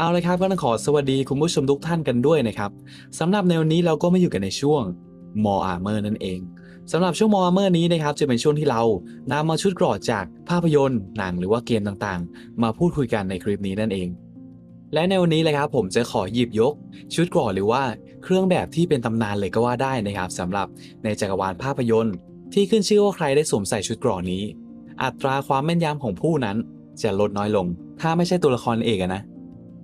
เอาเลยครับก็ต้องขอสวัสดีคุณผู้ชมทุกท่านกันด้วยนะครับสำหรับในวันนี้เราก็มาอยู่กันในช่วง More Armor นั่นเองสำหรับช่วง More Armor นี้นะครับจะเป็นช่วงที่เรานำมาชุดเกราะจากภาพยนตร์หนังหรือว่าเกมต่างๆ มาพูดคุยกันในคลิปนี้นั่นเอง และในวันนี้เลยครับผมจะขอหยิบยก ชุดเกราะหรือว่าเครื่องแบบที่เป็นตำนานเลยก็ว่าได้นะครับสำหรับในจักรวาลภาพยนตร์ ที่ขึ้นชื่อว่าใครได้สวมใส่ชุดเกราะนี้ อัตราความแม่นยำของผู้นั้นจะลดน้อยลง ถ้าไม่ใช่ตัวละครเอกนะ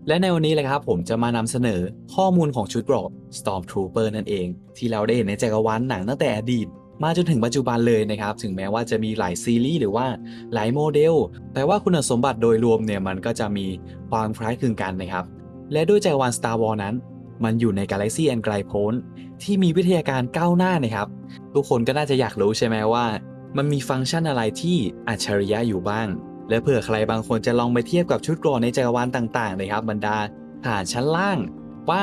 และในวันนี้เลยครับผมจะมานำเสนอข้อมูลของชุดเกราะ Stormtrooper นั่นเอง ที่เราได้เห็นในจักรวาลหนังตั้งแต่อดีต มาจนถึงปัจจุบันเลยนะครับ ถึงแม้ว่าจะมีหลายซีรีส์หรือว่าหลายโมเดล แต่ว่าคุณสมบัติโดยรวมเนี่ยมันก็จะมีความคล้ายคลึงกันนะครับ และด้วยจักรวาล Star Wars นั้น มันอยู่ในกาแล็กซี่อันไกลโพ้นที่มีวิทยาการก้าวหน้านะครับ ทุกคนก็น่าจะอยากรู้ใช่ไหมว่า มันมีฟังก์ชันอะไรที่อัจฉริยะอยู่บ้าง และเผื่อใครบางคนจะลองไปเทียบกับชุดเกราะในจักรวาลต่างๆนะครับบรรดาทหารชั้นล่าง ว่า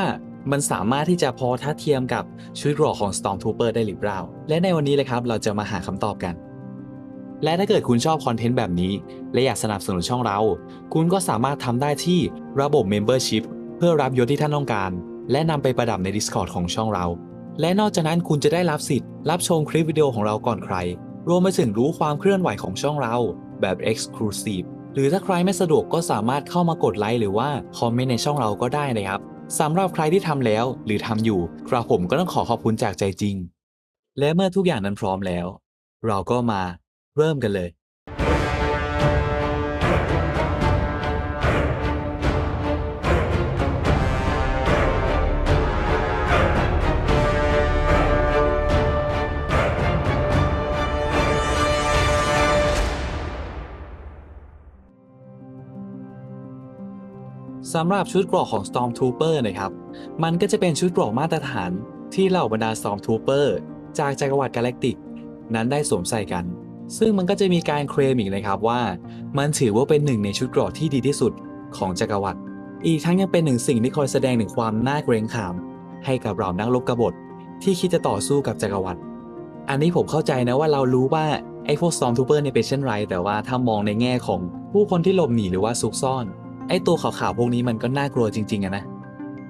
มันสามารถที่จะพอทัดเทียมกับชุดเกราะของ Stormtrooper ได้หรือเปล่า และในวันนี้เลยครับเราจะมาหาคำตอบกัน และถ้าเกิดคุณชอบคอนเทนต์แบบนี้ และอยากสนับสนุนช่องเรา คุณก็สามารถทำได้ที่ระบบ Membership เพื่อรับยศที่ท่านต้องการ และนำไปประดับใน Discord ของช่องเรา และนอกจากนั้นคุณจะได้รับสิทธิ์ รับชมคลิปวิดีโอของเราก่อนใคร รวมไปถึงรู้ความเคลื่อนไหวของช่องเรา แบบ Exclusive หรือถ้าใครไม่สะดวกก็สามารถเข้ามากดไลค์หรือว่าคอมเมนต์ในช่องเราก็ได้นะครับสำหรับใครที่ทำแล้วหรือทำอยู่กระผมก็ต้องขอขอบคุณจากใจจริง และเมื่อทุกอย่างนั้นพร้อมแล้ว เราก็มาเริ่มกันเลย สำหรับชุดเกราะของ Stormtrooper นะครับ มันก็จะเป็นชุดเกราะมาตรฐานที่เหล่าบรรดา Stormtrooper จากจักรวรรดิกาแล็กติก นั้นได้สวมใส่กัน ซึ่งมันก็จะมีการเคลมอีกนะครับว่า มันถือว่าเป็นหนึ่งในชุดเกราะที่ดีที่สุดของจักรวรรดิ อีกทั้งยังเป็นหนึ่งสิ่งที่คอยแสดงถึงความน่าเกรงขาม ให้กับเรานักรบกบฏที่คิดจะต่อสู้กับจักรวรรดิ อันนี้ผมเข้าใจนะว่าเรารู้ว่าไอ้พวก Stormtrooper เนี่ยเป็นเช่นไร แต่ว่าถ้ามองในแง่ของผู้คนที่หลบหนีหรือว่าซุกซ่อน ไอตัวขาวๆพวกนี้มันก็น่ากลัวจริงๆอะนะ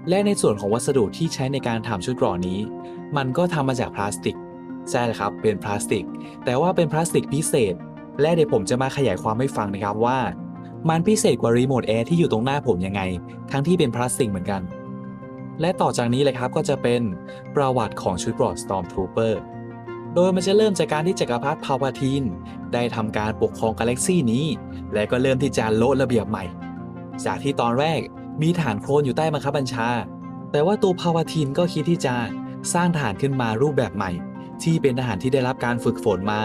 และในส่วนของวัสดุที่ใช้ในการทำชุดเกราะนี้ มันก็ทำมาจากพลาสติก ใช่เลยครับ เป็นพลาสติก แต่ว่าเป็นพลาสติกพิเศษ และเดี๋ยวผมจะมาขยายความให้ฟังนะครับว่า มันพิเศษกว่ารีโมทแอร์ที่อยู่ตรงหน้าผมยังไง ทั้งที่เป็นพลาสติกเหมือนกัน และต่อจากนี้เลยครับก็จะเป็นประวัติของชุดเกราะ Stormtrooper โดยมันจะเริ่มจากการที่จักรพรรดิพาวาทีนได้ทำการปกครองกาแล็กซี่นี้ และก็เริ่มที่จะโละระเบียบใหม่ จากที่ตอนแรกมีฐานโคลนอยู่ใต้บังคับบัญชา แต่ว่าตัวพาวาทีนก็คิดที่จะสร้างฐานขึ้นมารูปแบบใหม่ ที่เป็นทหารที่ได้รับการฝึกฝนมา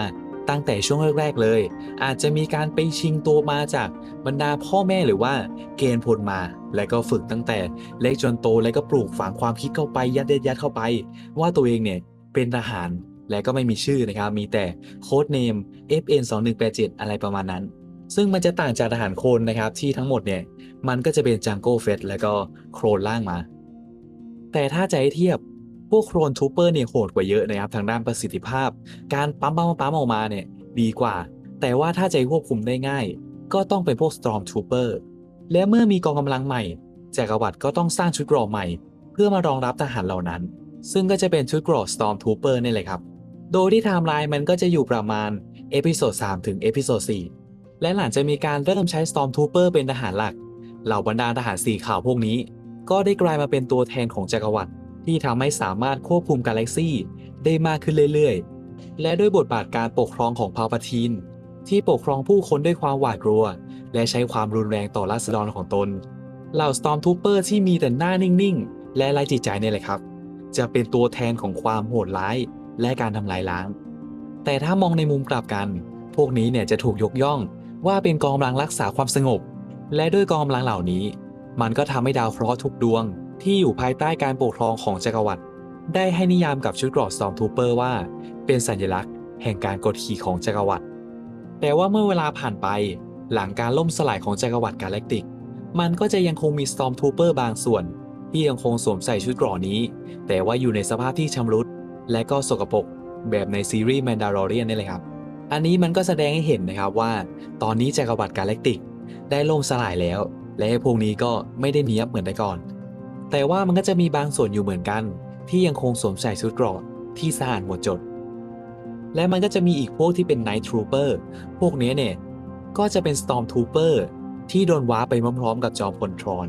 ตั้งแต่ช่วงแรกๆเลย อาจจะมีการไปชิงตัวมาจากบรรดาพ่อแม่หรือว่าเกณฑ์พลมา และก็ฝึกตั้งแต่เล็กจนโตและก็ปลูกฝังความคิดเข้าไปยัดเยัดยัดเข้าไป ว่าตัวเองเนี่ยเป็นทหารและก็ไม่มีชื่อนะครับ มีแต่โค้ดเนม FN 2 1 8 7 อะไรประมาณนั้น ซึ่งมันจะต่างจากทหารโคลนนะครับที่ทั้งหมดเนี่ยมันก็จะเป็นจังโก้เฟสแล้วก็โครนล่างมา แต่ถ้าจะให้เทียบพวกโครนทูเปอร์เนี่ยโหดกว่าเยอะนะครับทางด้านประสิทธิภาพ การปั๊มปั๊มปั๊มออกมาเนี่ยดีกว่า แต่ว่าถ้าจะควบคุมได้ง่าย ก็ต้องเป็นพวก Storm Trooper และเมื่อมีกองกำลังใหม่จักรวรรดิก็ต้องสร้างชุดเกราะใหม่ เพื่อมารองรับทหารเหล่านั้น ซึ่งก็จะเป็นชุดเกราะ Storm Trooper นี่แหละครับ โดยที่ไทม์ไลน์มันก็จะอยู่ประมาณเอพิโซด3ถึงเอพิโซด4 และหลังจากมีการเริ่มใช้ Storm Trooper เป็นทหารหลัก เหล่าบรรดาทหารสีขาวพวกนี้ ก็ได้กลายมาเป็นตัวแทนของจักรวรรดิที่ทำให้สามารถควบคุมกาแล็กซี่ได้มากขึ้นเรื่อยๆ และด้วยบทบาทการปกครองของพาปาทีนที่ปกครองผู้คนด้วยความหวาดกลัว และใช้ความรุนแรงต่อราษฎรของตน เหล่า Stormtrooper ที่มีแต่หน้านิ่งๆ และไร้จิตใจเนี่ยแหละครับ จะเป็นตัวแทนของความโหดร้ายและการทำลายล้าง แต่ถ้ามองในมุมกลับกัน พวกนี้เนี่ยจะถูกยกย่อง ว่าเป็นกองกำลังรักษาความสงบ และด้วยกองกำลังเหล่านี้ มันก็ทำให้ดาวเคราะห์ทุกดวง ที่อยู่ภายใต้การปกครองของจักรวรรดิได้ให้นิยามกับชุดเกราะ Stormtrooper ว่า เป็นสัญลักษณ์ แห่งการกดขี่ของจักรวรรดิแต่ว่าเมื่อเวลาผ่านไปหลังการล่มสลายของจักรวรรดิกาแล็กติก มันก็จะยังคงมี Stormtrooper บางส่วน ที่ยังคงสวมใส่ชุดเกราะนี้ แต่ว่าอยู่ในสภาพที่ชำรุด และก็สกปรกแบบในซีรีส์ Mandalorian นี่เลยครับ อันนี้มันก็แสดงให้เห็นนะครับว่า ตอนนี้จักรวรรดิกาแล็กติก ได้ล่มสลายแล้ว และพวกนี้ก็ไม่ได้เนี้ยบเหมือนแต่ก่อน แต่ว่ามันก็จะมีบางส่วนอยู่เหมือนกัน ที่ยังคงสวมใส่ชุดเกราะที่สะอาดหมดจด และมันก็จะมีอีกพวกที่เป็น Night Trooper พวกนี้เนี่ยก็จะเป็น Storm Trooper ที่โดนว้าไปพร้อมๆกับจอมพลทรอน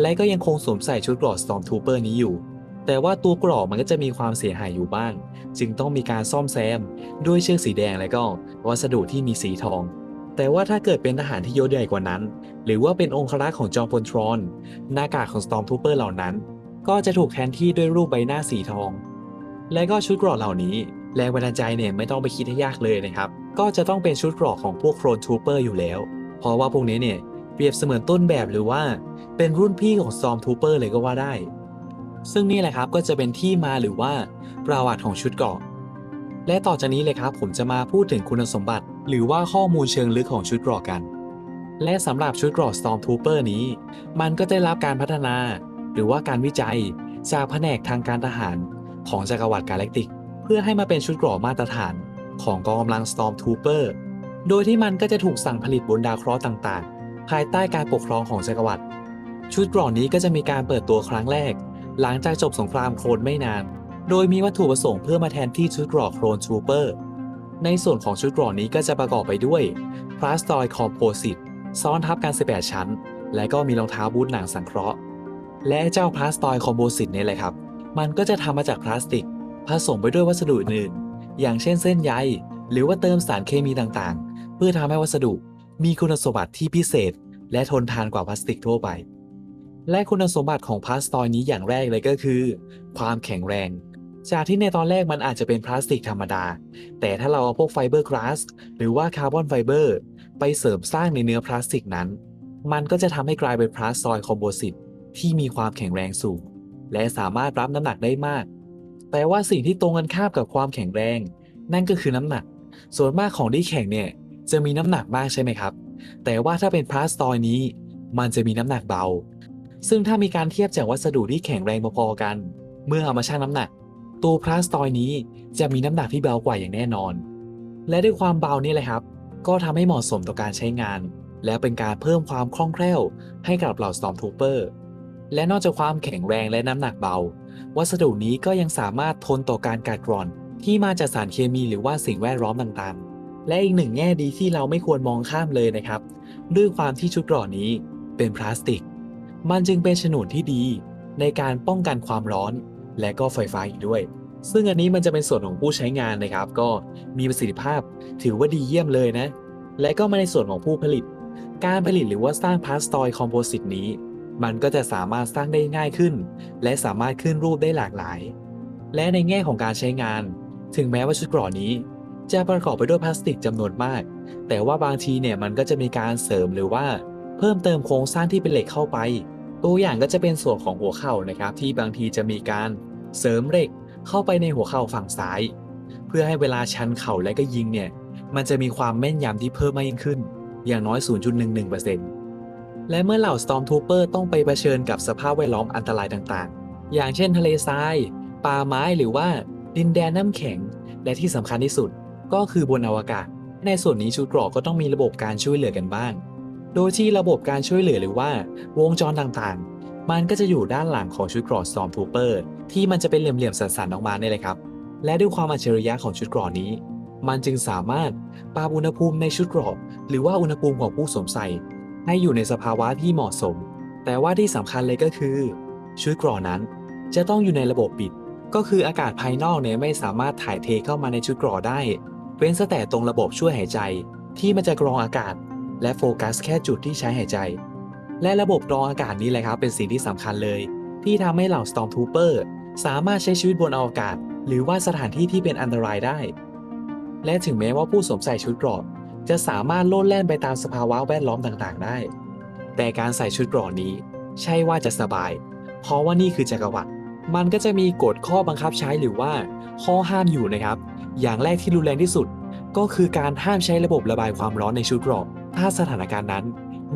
และก็ยังคงสวมใส่ชุดเกราะ Storm Trooper นี้อยู่ แต่ว่าตัวกราะมันก็จะมีความเสียหายอยู่บ้าง จึงต้องมีการซ่อมแซม ด้วยเชือกสีแดงและก็วัสดุที่มีสีทอง แต่ว่าถ้าเกิดเป็นทหารที่ยศใหญ่กว่านั้น หรือว่าเป็นองครักษ์ของจอมพลทรอน หน้ากากของ Storm Trooper เหล่านั้น ก็จะถูกแทนที่ด้วยรูปใบหน้าสีทอง และก็ชุดกราะเหล่านี้แรงบันดาลใจเนี่ยไม่ต้องไปคิดให้ยากเลยนะครับ ก็จะต้องเป็นชุดกราะของพวกโครนทูเปอร์อยู่แล้ว เพราะว่าพวกนี้เนี่ยเปรียบเสมือนต้นแบบหรือว่าเป็นรุ่นพี่ของ Storm Trooper เลยก็ว่าได้ ซึ่งนี่แหละครับก็จะเป็นที่มาหรือว่าประวัติของชุดเกาะ และต่อจากนี้เลยครับผมจะมาพูดถึงคุณสมบัติ หรือว่าข้อมูลเชิงลึกของชุดเกราะกัน และสำหรับชุดเกราะ Storm Trooper นี้ มันก็ได้รับการพัฒนา หรือว่าการวิจัยจากแผนกทางการทหารของจักรวรรดิกาแล็กติก เพื่อให้มาเป็นชุดเกราะมาตรฐานของกองกำลัง Storm Trooper โดยที่มันก็จะถูกสั่งผลิตบนดาวเคราะห์ต่างๆ ภายใต้การปกครองของจักรวรรดิชุดเกราะนี้ก็จะมีการเปิดตัวครั้งแรก หลังจากจบสงครามโคลนไม่นาน โดยมีวัตถุประสงค์เพื่อมาแทนที่ชุดเกราะโคลนทูเปอร์ ในส่วนของชุดเกราะนี้ก็จะประกอบไปด้วยพลาสตอยคอมโพสิตซ้อนทับกัน 18 ชั้น และก็มีรองเท้าบูทหนังสังเคราะห์ และเจ้าพลาสตอยคอมโพสิตนี่แหละครับ มันก็จะทำมาจากพลาสติก ผสมไปด้วยวัสดุอื่น อย่างเช่นเส้นใย หรือว่าเติมสารเคมีต่างๆ เพื่อทำให้วัสดุมีคุณสมบัติที่พิเศษ และทนทานกว่าพลาสติกทั่วไป และคุณสมบัติของพลาสตอยนี้อย่างแรกเลยก็คือ ความแข็งแรง จากที่ในตอนแรกมันอาจจะเป็นพลาสติกธรรมดา แต่ถ้าเราเอาพวกไฟเบอร์กลาสหรือว่าคาร์บอนไฟเบอร์ไปเสริมสร้างในเนื้อพลาสติกนั้น มันก็จะทำให้กลายเป็นพลาสตอยคอมโพสิตที่มีความแข็งแรงสูง และสามารถรับน้ำหนักได้มาก แต่ว่าสิ่งที่ตรงกันข้ามกับความแข็งแรง นั่นก็คือน้ำหนัก ส่วนมากของที่แข็งเนี่ยจะมีน้ำหนักมากใช่ไหมครับ แต่ว่าถ้าเป็นพลาสตอยนี้ มันจะมีน้ำหนักเบา ซึ่งถ้ามีการเทียบจากวัสดุที่แข็งแรงพอๆกัน เมื่อเอามาชั่งน้ำหนัก ตัวพลาสตอยนี้จะมีน้ำหนักที่เบากว่าอย่างแน่นอน และด้วยความเบานี่แหละครับ ก็ทำให้เหมาะสมต่อการใช้งาน และเป็นการเพิ่มความคล่องแคล่ว ให้กับเหล่า Stormtrooper และนอกจากความแข็งแรงและน้ำหนักเบา วัสดุนี้ก็ยังสามารถทนต่อการกัดกร่อน ที่มาจากสารเคมีหรือว่าสิ่งแวดล้อมต่างๆ และอีกหนึ่งแง่ดีที่เราไม่ควรมองข้ามเลยนะครับ ด้วยความที่ชุดกราะนี้เป็นพลาสติก มันจึงเป็นฉนวนที่ดีในการป้องกันความร้อนและก็ไฟฟ้าอีกด้วย ซึ่งอันนี้มันจะเป็นส่วนของผู้ใช้งานนะครับ ก็มีประสิทธิภาพถือว่าดีเยี่ยมเลยนะ และก็มาในส่วนของผู้ผลิต การผลิตหรือว่าสร้างพลาสตอยคอมโพสิตนี้ มันก็จะสามารถสร้างได้ง่ายขึ้น และสามารถขึ้นรูปได้หลากหลาย และในแง่ของการใช้งาน ถึงแม้ว่าชุดกราะนี้ จะประกอบไปด้วยพลาสติกจำนวนมาก แต่ว่าบางทีเนี่ยมันก็จะมีการเสริมหรือว่า เพิ่มเติมโครงสร้างที่เป็นเหล็กเข้าไป ตัวอย่างก็จะเป็นส่วนของหัวเข่านะครับ ที่บางทีจะมีการเสริมเหล็กเข้าไปในหัวเข่าฝั่งซ้าย เพื่อให้เวลาชันเข่าและก็ยิงเนี่ยมันจะมีความแม่นยำที่เพิ่มมากยิ่งขึ้น อย่างน้อย 0.11%และเมื่อเหล่า Stormtrooper ต้องไปเผชิญกับสภาพแวดล้อมอันตรายต่างๆ อย่างเช่นทะเลทราย ป่าไม้หรือว่าดินแดนน้ำแข็ง และที่สำคัญที่สุดก็คือบนอวกาศ ในส่วนนี้ชุดเกราะก็ต้องมีระบบการช่วยเหลือกันบ้าง โดยที่ระบบการช่วยเหลือหรือว่าวงจรต่างๆ มันก็จะอยู่ด้านหลังของชุดกราะ Stormtrooper ที่มันจะเป็นเหลี่ยมๆสันๆออกมาเนี่ยเลยครับ และด้วยความอัจฉริยะของชุดกราะนี้ มันจึงสามารถปรับอุณหภูมิในชุดกราะหรือว่าอุณหภูมิของผู้สวมใส่ ให้อยู่ในสภาวะที่เหมาะสม แต่ว่าที่สำคัญเลยก็คือ ชุดกราะนั้น จะต้องอยู่ในระบบปิด ก็คืออากาศภายนอกเนี่ยไม่สามารถถ่ายเทเข้ามาในชุดกราะได้ เว้นแต่ตรงระบบช่วยหายใจที่มันจะกรองอากาศ และโฟกัสแค่จุดที่ใช้หายใจ และระบบกรองอากาศนี้แหละครับเป็นสิ่งที่สำคัญเลย ที่ทำให้เหล่า Stormtrooper สามารถใช้ชีวิตบนอวกาศ หรือว่าสถานที่ที่เป็นอันตรายได้ และถึงแม้ว่าผู้สวมใส่ชุดเกราะจะสามารถโลดแล่นไปตามสภาวะแวดล้อมต่างๆ ได้ แต่การใส่ชุดเกราะนี้ ใช่ว่าจะสบาย เพราะว่านี่คือจักรวรรดิมันก็จะมีกฎข้อบังคับใช้หรือว่า ข้อห้ามอยู่นะครับ อย่างแรกที่รุนแรงที่สุด ก็คือการห้ามใช้ระบบระบายความร้อนในชุดเกราะ ถ้าสถานการณ์นั้น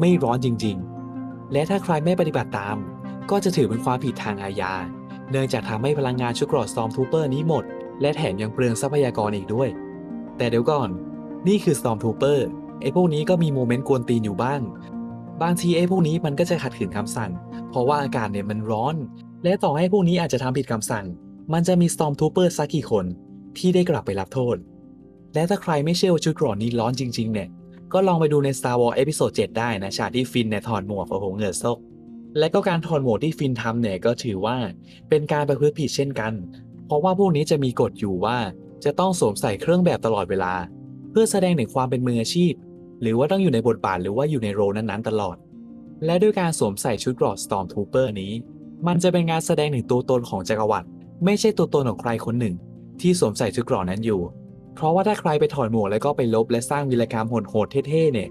ไม่ร้อนจริง ๆ และถ้าใครไม่ปฏิบัติตาม ก็จะถือเป็นความผิดทางอาญา เนื่องจากทำให้พลังงานชุดกราะ Stormtrooper นี้หมด และแถมยังเปลืองทรัพยากรอีกด้วย แต่เดี๋ยวก่อน นี่คือ Stormtrooper ไอ้พวกนี้ก็มีโมเมนต์กวนตีนอยู่บ้าง บางทีไอ้พวกนี้มันก็จะขัดขืนคำสั่ง เพราะว่าอากาศเนี่ยมันร้อน และต่อให้พวกนี้อาจจะทำผิดคำสั่ง มันจะมี Stormtrooper สักกี่คนที่ได้กลับไปรับโทษ และถ้าใครไม่เชื่อว่าชุดกรอนนี้ร้อนจริง ๆ เนี่ย ก็ลองไปดูใน Star Wars Episode 7ได้นะ ฉากที่ฟินเนี่ยถอดหมวกโอ้โหเหงื่อซก และก็การถอดหมวกที่ฟินทำเนี่ยก็ถือว่าเป็นการประพฤติผิดเช่นกัน เพราะว่าพวกนี้จะมีกฎอยู่ว่าจะต้องสวมใส่เครื่องแบบตลอดเวลา เพื่อแสดงถึงความเป็นมืออาชีพ หรือว่าต้องอยู่ในบทบาทหรือว่าอยู่ในโรนั้นๆ ตลอด และด้วยการสวมใส่ชุดเกรอ Stormtrooper นี้ มันจะเป็นการแสดงถึงตัวตนของจักรวรรดิไม่ใช่ตัวตนของใครคนหนึ่ง ที่สวมใส่ชุดเกรอนั้นอยู่ เพราะว่าถ้าใครไปถอดหมวกแล้วก็ไปลบและสร้างวีรกรรมโหดๆเท่ๆเนี่ย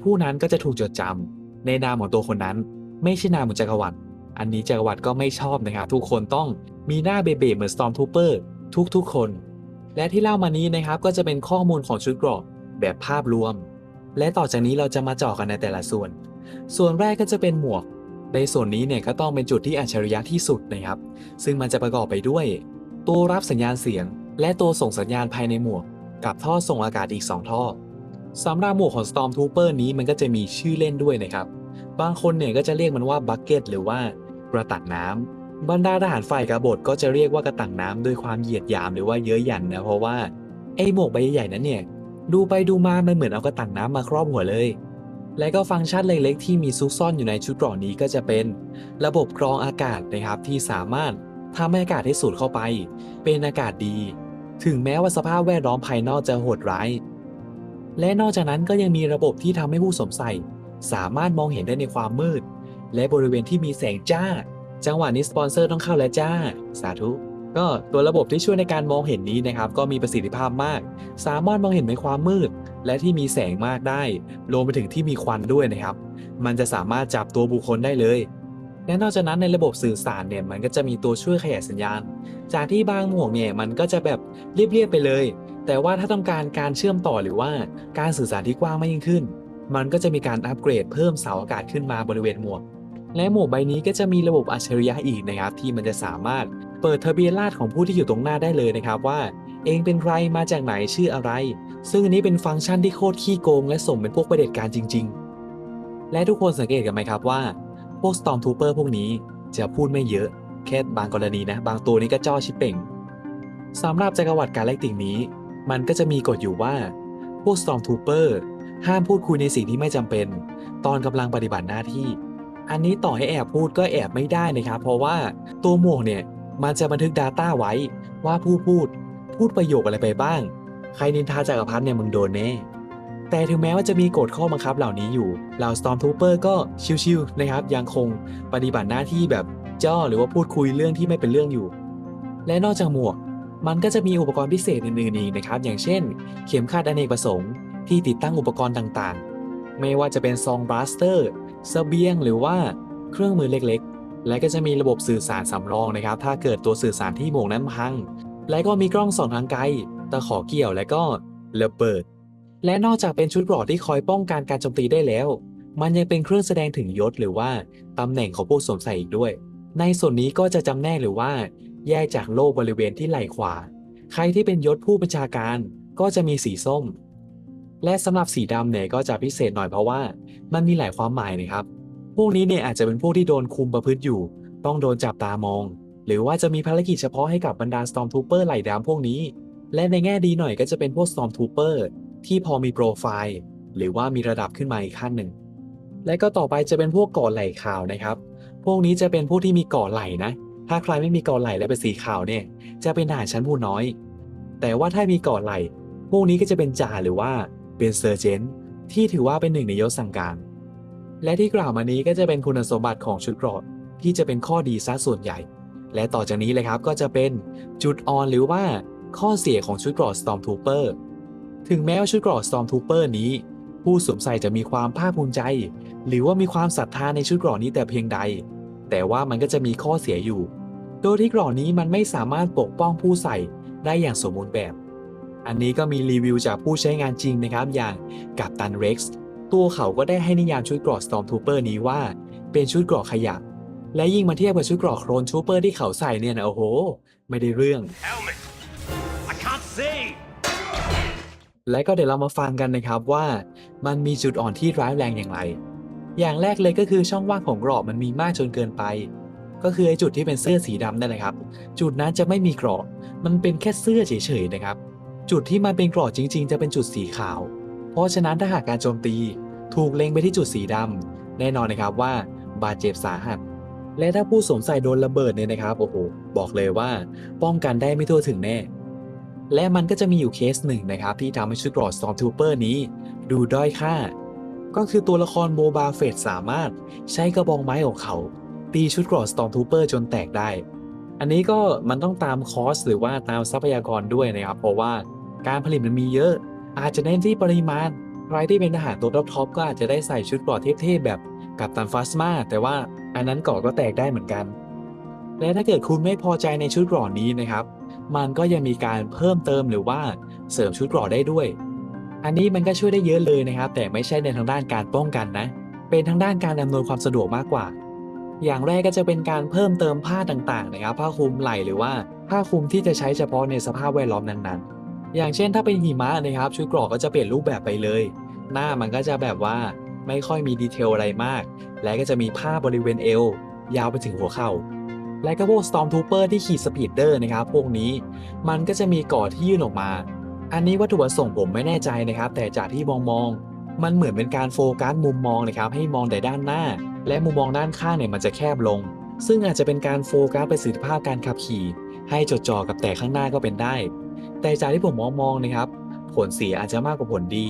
ผู้นั้นก็จะถูกจดจำในนามของตัวคนนั้น ไม่ใช่นามของจักรวรรดิอันนี้จักรวรรดิก็ไม่ชอบนะครับทุกคนต้องมีหน้าเบเบเหมือน Stormtrooper ทุกๆคน และที่เล่ามานี้นะครับก็จะเป็นข้อมูลของชุดเกรอแบบภาพรวม และต่อจากนี้เราจะมาเจาะกันในแต่ละส่วน ส่วนแรกก็จะเป็นหมวก ในส่วนนี้เนี่ยก็ต้องเป็นจุดที่อัจฉริยะที่สุดนะครับ ซึ่งมันจะประกอบไปด้วย ตัวรับสัญญาณเสียง และตัวส่งสัญญาณภายในหมวก กับท่อส่งอากาศอีก 2 ท่อสำหรับหมวกของ Stormtrooper นี้มันก็จะมีชื่อเล่นด้วยนะครับ บางคนเนี่ยก็จะเรียกมันว่าบักเก็ตหรือว่ากระตักน้ำบรรดาทหารฝ่ายกบฏก็จะเรียกว่ากระตักน้ำด้วยความเหยียดหยามหรือว่าเย้ยหยันนะเพราะว่าไอหมวกใบใหญ่ๆนั้นเนี่ยดูไปดูมา มันเหมือนเอากระตักน้ำมาครอบหัวเลย และก็ฟังก์ชันเล็กๆที่มีซุกซ่อนอยู่ในชุดเกรอนนี้ก็จะเป็น ระบบกรองอากาศนะครับที่สามารถทำให้อากาศที่สูดเข้าไป เป็นอากาศดี ถึงแม้ว่าสภาพแวดล้อมภายนอกจะโหดร้าย และนอกจากนั้นก็ยังมีระบบที่ทำให้ผู้สวมใส่ สามารถมองเห็นได้ในความมืด และบริเวณที่มีแสงจ้า จังหวะนี้สปอนเซอร์ต้องเข้าแล้วจ้า สาธุก็ตัวระบบที่ช่วยในการมองเห็นนี้นะครับก็มีประสิทธิภาพมาก สามารถมองเห็นในความมืด และที่มีแสงมากได้รวมไปถึงที่มีควันด้วยนะครับ มันจะสามารถจับตัวบุคคลได้เลย และนอกจากนั้นในระบบสื่อสารเนี่ยมันก็จะมีตัวช่วยขยายสัญญาณ จากที่บางหมวกเนี่ยมันก็จะแบบเรียบๆไปเลย แต่ว่าถ้าต้องการการเชื่อมต่อหรือว่าการสื่อสารที่กว้างมากยิ่งขึ้น มันก็จะมีการอัปเกรดเพิ่มเสาอากาศขึ้นมาบริเวณหมวก และหมวกใบนี้ก็จะมีระบบอัจฉริยะอีกนะครับที่มันจะสามารถเปิดทะเบียนราษของผู้ที่อยู่ตรงหน้าได้เลยนะครับว่า เองเป็นใครมาจากไหนชื่ออะไร ซึ่งอันนี้เป็นฟังก์ชันที่โคตรขี้โกง และสมเป็นพวกประเด็จการจริง ๆ และทุกคนสังเกตกันไหมครับว่า พวก Stormtrooper พวกนี้จะพูดไม่เยอะ แค่บางกรณีนะ บางตัวนี่ก็จ้อชิบเป่งสำหรับจักรวรรดิกาแล็กติกนี้ มันก็จะมีกฎอยู่ว่า พวก Stormtrooper ห้ามพูดคุยในสิ่งที่ไม่จำเป็น ตอนกำลังปฏิบัติหน้าที่ อันนี้ต่อให้แอบพูดก็แอบไม่ได้นะครับ เพราะว่าตัวหมวกเนี่ยมันจะบันทึก Data ไว้ว่าผู้พูด พูดประโยคอะไรไปบ้าง ใครนินทาจักรพรรดิเนี่ยมึงโดนแน่ แต่ถึงแม้ว่าจะมีกฎข้อบังคับเหล่านี้อยู่เหล่า Stormtrooper ก็ชิวๆนะครับ ยังคงปฏิบัติหน้าที่แบบจ้อหรือว่าพูดคุยเรื่องที่ไม่เป็นเรื่องอยู่ และนอกจากหมวก มันก็จะมีอุปกรณ์พิเศษอื่นๆอีกนะครับ อย่างเช่น เข็มขัดอเนกประสงค์ที่ติดตั้งอุปกรณ์ต่างๆ ไม่ว่าจะเป็นซองบลัสเตอร์เสเบียงหรือว่าเครื่องมือเล็กๆ และก็จะมีระบบสื่อสารสำรองนะครับ ถ้าเกิดตัวสื่อสารที่หมวกนั้นพัง และก็มีกล้องส่องทางไกลตะขอเกี่ยวและก็ระเบิด และนอกจากเป็นชุดเกราะที่คอยป้องกันการโจมตีได้แล้ว มันยังเป็นเครื่องแสดงถึงยศหรือว่าตำแหน่งของผู้สวมใส่อีกด้วย ในส่วนนี้ก็จะจำแนกหรือว่า แยกจากโล่บริเวณที่ไหล่ขวา ใครที่เป็นยศผู้บัญชาการก็จะมีสีส้ม และสำหรับสีดำเนี่ยก็จะพิเศษหน่อยเพราะว่ามันมีหลายความหมายนะครับ พวกนี้เนี่ยอาจจะเป็นพวกที่โดนคุมประพฤติอยู่ ต้องโดนจับตามอง หรือว่าจะมีภารกิจเฉพาะให้กับบรรดา Stormtrooper ไหล่ดำพวกนี้ และในแง่ดีหน่อยก็จะเป็นพวก Stormtrooper ที่พอมีโปรไฟล์ หรือว่ามีระดับขึ้นมาอีกขั้นหนึ่ง และก็ต่อไปจะเป็นพวกก่อไหล่ขาวนะครับ พวกนี้จะเป็นพวกที่มีก่อไหล่นะ ถ้าใครไม่มีก่อไหล่และเป็นสีขาวเนี่ย จะเป็นทหารชั้นผู้น้อย แต่ว่าถ้ามีก่อไหล่ พวกนี้ก็จะเป็นจ่าหรือว่าเป็นเซอร์เจนที่ถือว่าเป็นหนึ่งในยศสั่งการ และที่กล่าวมานี้ก็จะเป็นคุณสมบัติของชุดเกราะที่จะเป็นข้อดีซะส่วนใหญ่ และต่อจากนี้เลยครับก็จะเป็นจุดอ่อนหรือว่าข้อเสียของชุดเกราะ Stormtrooper ถึงแม้ว่าชุดเกราะ Stormtrooper นี้ ผู้สวมใส่จะมีความภาคภูมิใจ หรือว่ามีความศรัทธาในชุดเกราะนี้แต่เพียงใด แต่ว่ามันก็จะมีข้อเสียอยู่ โดยที่เกราะนี้มันไม่สามารถปกป้องผู้ใส่ได้อย่างสมบูรณ์แบบ อันนี้ก็มีรีวิวจากผู้ใช้งานจริงนะครับอย่างกัปตันเร็กซ์ตัวเขาก็ได้ให้นิยามชุดเกราะ Stormtrooper นี้ว่า เป็นชุดเกราะขยะและยิ่งมาเทียบกับชุดเกราะโครนชูเปอร์ที่เขาใส่เนี่ยนะโอ้โห ไม่ได้เรื่อง Helmet! และก็เดี๋ยวเรามาฟังกันนะครับว่ามันมีจุดอ่อนที่ร้ายแรงอย่างไร อย่างแรกเลยก็คือช่องว่างของเกราะมันมีมากจนเกินไป ก็คือไอ้จุดที่เป็นเสื้อสีดำนั่นแหละครับ จุดนั้นจะไม่มีเกราะมันเป็นแค่เสื้อเฉยๆนะครับ จุดที่มันเป็นเกราะจริง ๆ จะเป็นจุดสีขาว เพราะฉะนั้นถ้าหากการโจมตี ถูกเล็งไปที่จุดสีดำแน่นอนนะครับว่าบาดเจ็บสาหัส และถ้าผู้สวมใส่โดนระเบิดเนี่ยนะครับโอ้โหบอกเลยว่า ป้องกันได้ไม่ทั่วถึงแน่ และมันก็จะมีอยู่เคสหนึ่งนะครับ ที่ทำให้ชุดเกราะ Stormtrooper นี้ ดูด้อยค่า ก็คือตัวละครโบบาเฟตสามารถใช้กระบองไม้ของเขา ตีชุดเกราะ Stormtrooper จนแตกได้ อันนี้ก็มันต้องตามคอสหรือว่าตามทรัพยากรด้วยนะครับ เพราะว่าการผลิตมันมีเยอะ อาจจะเน้นที่ปริมาณใครที่เป็นทหารตัวท็อปๆก็อาจจะได้ใส่ชุดเกราะเทพๆแบบกับตันฟาสมาแต่ว่าอันนั้นกราะก็แตกได้เหมือนกัน และถ้าเกิดคุณไม่พอใจในชุดเกราะนี้นะครับ มันก็ยังมีการเพิ่มเติมหรือว่าเสริมชุดเกราะได้ด้วย อันนี้มันก็ช่วยได้เยอะเลยนะครับ แต่ไม่ใช่ในทางด้านการป้องกันนะ เป็นทางด้านการอำนวยความสะดวกมากกว่า อย่างแรกก็จะเป็นการเพิ่มเติมผ้าต่างๆ นะครับ ผ้าคลุมไหล่หรือว่าผ้าคลุมที่จะใช้เฉพาะในสภาพแวดล้อมนั้นๆ อย่างเช่นถ้าเป็นหิมะนะครับ ชุดเกราะก็จะเปลี่ยนรูปแบบไปเลย หน้ามันก็จะแบบว่าไม่ค่อยมีดีเทลอะไรมาก และก็จะมีผ้าบริเวณเอวยาวไปถึงหัวเข่า และก็พวก Stormtrooper ที่ขี่สปีดเดอร์นะครับ พวกนี้มันก็จะมีก่อที่ยื่นออกมา อันนี้วัตถุประสงค์ผมไม่แน่ใจนะครับ แต่จากที่มองมองๆมันเหมือนเป็นการโฟกัสมุมมองนะครับ ให้มองแต่ด้านหน้า และมุมมองด้านข้างเนี่ยมันจะแคบลง ซึ่งอาจจะเป็นการโฟกัสประสิทธิภาพการขับขี่ ให้จดจ่อกับแต่ข้างหน้าก็เป็นได้ แต่จากที่ผมมองมองๆนะครับผลเสียอาจจะมากกว่าผลดี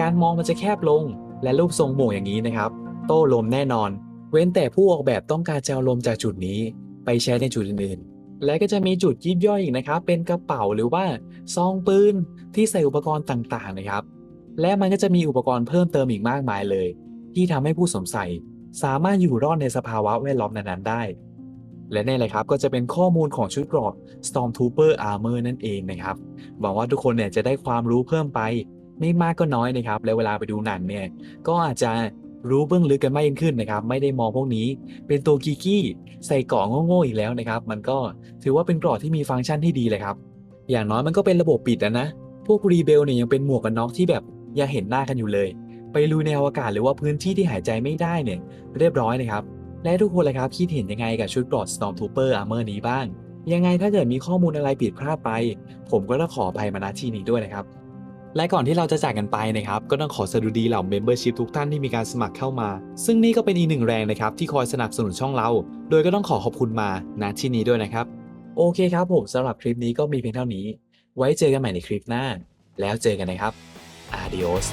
การมองมันจะแคบลง และรูปทรงโหม่งอย่างนี้นะครับ โต้ลมแน่นอน เว้นแต่ผู้ออกแบบต้องการจะเอาลมจากจุดนี้ ไปใช้ในจุดอื่นๆ และก็จะมีจุดยิบย่อยอีกนะครับ เป็นกระเป๋าหรือว่าซองปืนที่ใส่อุปกรณ์ต่างๆนะครับ และมันก็จะมีอุปกรณ์เพิ่มเติมอีกมากมายเลย ที่ทำให้ผู้สวมใส่สามารถอยู่รอดในสภาวะแวดล้อมนั้นๆได้ และนี่แหละครับก็จะเป็นข้อมูลของชุดเกราะ Stormtrooper Armor นั่นเองนะครับ หวังว่าทุกคนเนี่ยจะได้ความรู้เพิ่มไปไม่มากก็น้อยนะครับ แล้วเวลาไปดูหนังเนี่ยก็อาจจะ รู้เบื้องลึกกันมากยิ่งขึ้นนะครับ ไม่ได้มองพวกนี้ เป็นตัวกีกี้ใส่เกราะโง่ๆอีกแล้วนะครับ มันก็ถือว่าเป็นกราะที่มีฟังก์ชันที่ดีเลยครับ อย่างน้อยมันก็เป็นระบบปิดนะนะ พวกรีเบลเนี่ยยังเป็นหมวกกันน็อกที่แบบยังเห็นหน้ากันอยู่เลย ไปลุยในอวกาศหรือว่าพื้นที่ที่หายใจไม่ได้เนี่ย เรียบร้อยนะครับ และทุกคนเลยครับคิดเห็นยังไงกับชุดกราะ Stormtrooper Armor นี้บ้าง ยังไงถ้าเกิดมีข้อมูลอะไรผิดพลาดไป ผมก็ต้องขออภัยมาณที่นี้ด้วยนะครับ และก่อนที่เราจะจากกันไปนะครับ ก็ต้องขอสดุดีเหล่า Membership ทุกท่านที่มีการสมัครเข้ามา ซึ่งนี่ก็เป็นอีกหนึ่งแรงนะครับที่คอยสนับสนุนช่องเรา โดยก็ต้องขอขอบคุณมาณที่นี้ด้วยนะครับ โอเคครับผมสำหรับคลิปนี้ก็มีเพียงเท่านี้ ไว้เจอกันใหม่ในคลิปหน้า แล้วเจอกันนะครับ Adios